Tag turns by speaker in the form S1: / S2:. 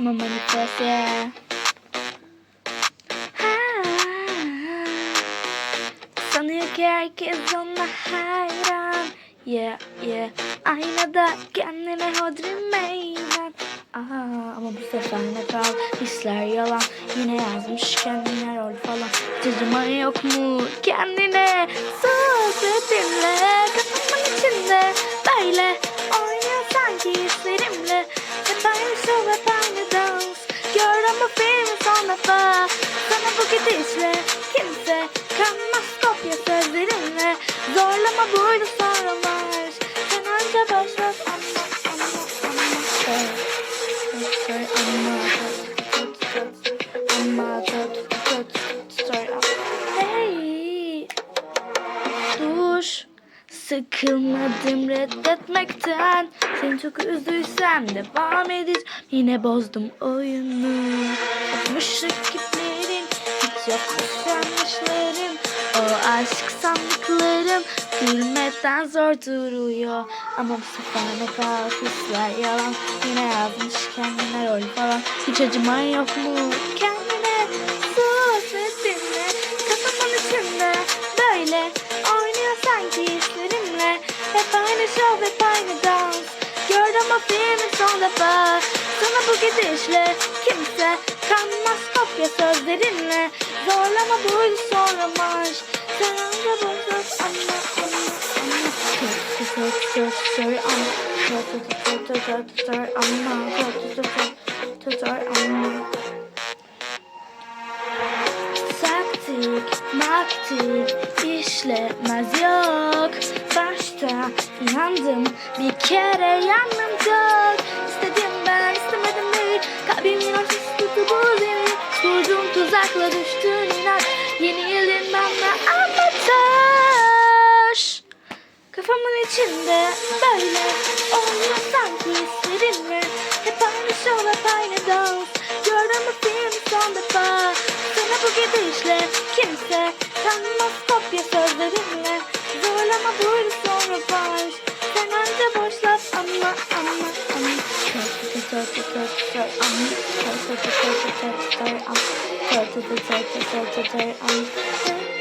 S1: yeah. Ha. Sanıyor ki herkes ona hayran Yeah yeah. Aynada kendine hodri meydan Aha, ama bu sefer ne kal Hisler yalan Yine yazmış kendine rol falan Cacıma yok mu kendine Sohbetinle gidişle Kimse kanmaz kopya sözlerinle Zorlama buydu sonra var Sen önce ver ama ama ama Sorry, ama ama sorry, Hey Dur Sıkılmadım reddetmekten Seni çok üzdüysem devam edeceğim Yine bozdum oyunu Yapmış rakiplerin Yanlışlarım O aşk sandıklarım Gülmekten zor duruyor. Ama bu sefer ne kal hisler yalan. Yine yazmış kendine rol falan. Hiç acıman yok mu? Kendine Sus ve dinle Kafamın içinde böyle Oynuyor sanki hislerimle. Hep aynı şov hep aynı dans. Gör ama filmin son defa. Sana bu gidişle kimse kanmaz kopya sözlerinle Ama Taktik, maktik işlemez yok Başta inandım bir kere yandım çok İstedim ben istemedim değil Kalbim inançsız tuttu bu zili Kurdum tuzakla düştün inat Yeni yılın bana avantaj Kafamın içinde böyle hep aynı dans Gördüm bu film son defa Sana bu gidişle kimse Kanmaz kopya sözlerimle Zorlama buydu sonra baş Sen önce boş laf ama ama ama çok çok çok çok çok ama Çok çok çok çok çok çok ama Çok çok çok çok çok çok ama